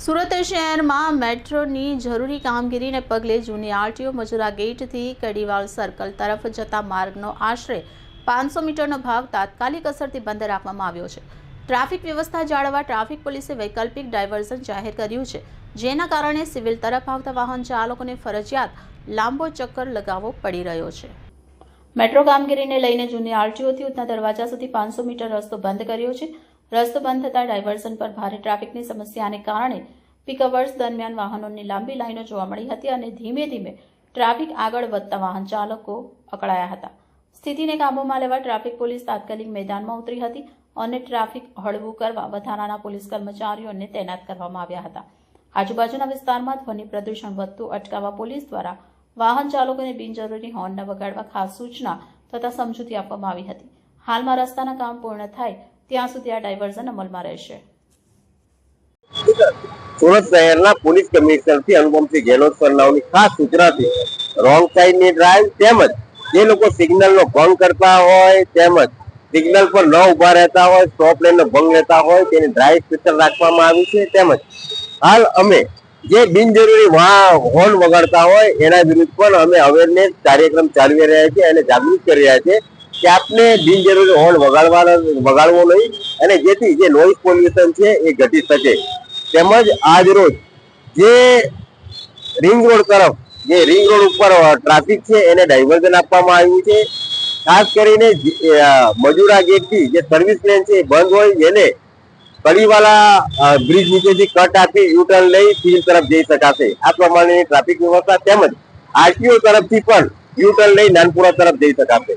સુરત શહેરમાં મેટ્રોની જરૂરી કામગીરીને પગલે જૂની આરટીઓ મજૂરા ગેટથી કડીવાલ સર્કલ તરફ જતા માર્ગનો આશરે પાંચસો મીટરનો ભાગ તાત્કાલિક અસરથી બંધ રાખવામાં આવ્યો છે. ટ્રાફિક વ્યવસ્થા જાળવવા ટ્રાફિક પોલીસે વૈકલ્પિક ડાયવર્ઝન જાહેર કર્યું છે. જેના કારણે સિવિલ તરફ આવતા વાહન ચાલકોને ફરજિયાત લાંબો ચક્કર લગાવવો પડી રહ્યો છે. મેટ્રો કામગીરીને લઈને જૂની આરટીઓથી ઉધના દરવાજા સુધી પાંચસો મીટર રસ્તો બંધ કર્યો છે. રસ્તો બંધ થતાં ડાયવર્ઝન પર ભારે ટ્રાફિકની સમસ્યાને કારણે પીકઅવર્સ દરમિયાન વાહનોની લાંબી લાઈનો જોવા મળી હતી અને ધીમે ધીમે ટ્રાફિક આગળ વધતા વાહન ચાલકો અકળાયા હતા. સ્થિતિને કાબૂમાં લેવા ટ્રાફિક પોલીસ તાત્કાલિક મેદાનમાં ઉતરી હતી અને ટ્રાફિક હળવું કરવા વધારાના પોલીસ કર્મચારીઓને તૈનાત કરવામાં આવ્યા હતા. આજુબાજુના વિસ્તારમાં ધ્વનિ પ્રદૂષણ વધતું અટકાવવા પોલીસ દ્વારા વાહન ચાલકોને બિનજરૂરી હોર્ન ન વગાડવા ખાસ સૂચના તથા સમજૂતી આપવામાં આવી હતી. હાલમાં રસ્તાના કામ પૂર્ણ થાય ત્યાં સુધી આ ડાયવર્ઝન અમલમાં રહેશે. સુરત શહેરના પોલીસ કમિશનરથી અનુપમસિંહ ગેહલોત સરનાઓની ખાસ સૂચનાથી રોંગ સાઈડની ડ્રાઈવ તેમજ જે લોકો સિગ્નલ નો ભંગ કરતા હોય તેમજ સિગ્નલ પર ન ઊભા રહેતા હોય સ્ટોપ લેન નો ભંગ લેતા હોય, તેની ડ્રાઈવ સ્પીકર રાખવામાં આવી છે તેમજ હાલ અમે જે બિનજરૂરી હોર્ન વગાડતા હોય એના વિરુદ્ધ પણ અમે અવેરનેસ કાર્યક્રમ ચાલવી રહ્યા છીએ અને જાગૃત કરી રહ્યા છીએ. કે આપને બિનજરૂરી હોર્ન વગાડવાનો વગાડવો નહીં અને જેથી જે નોઈઝ પોલ્યુશન છે એ ઘટી શકે. તેમજ આજ રોજ જે રિંગ રોડ તરફ, જે રિંગ રોડ ઉપર ટ્રાફિક છે એને ડાયવર્ઝન આપવામાં આવ્યું છે. ખાસ કરીને મજૂરા ગેટ જે સર્વિસ લેન છે બંધ હોય એને કડીવાલા બ્રિજ નીચેથી કટ આપી યુટર્ન લઈ સિવિલ તરફ જઈ શકાશે. આ પ્રમાણેની ટ્રાફિક વ્યવસ્થા તેમજ આરટીઓ તરફથી પણ યુટર્ન લઈ નાનપુરા તરફ જઈ શકાશે.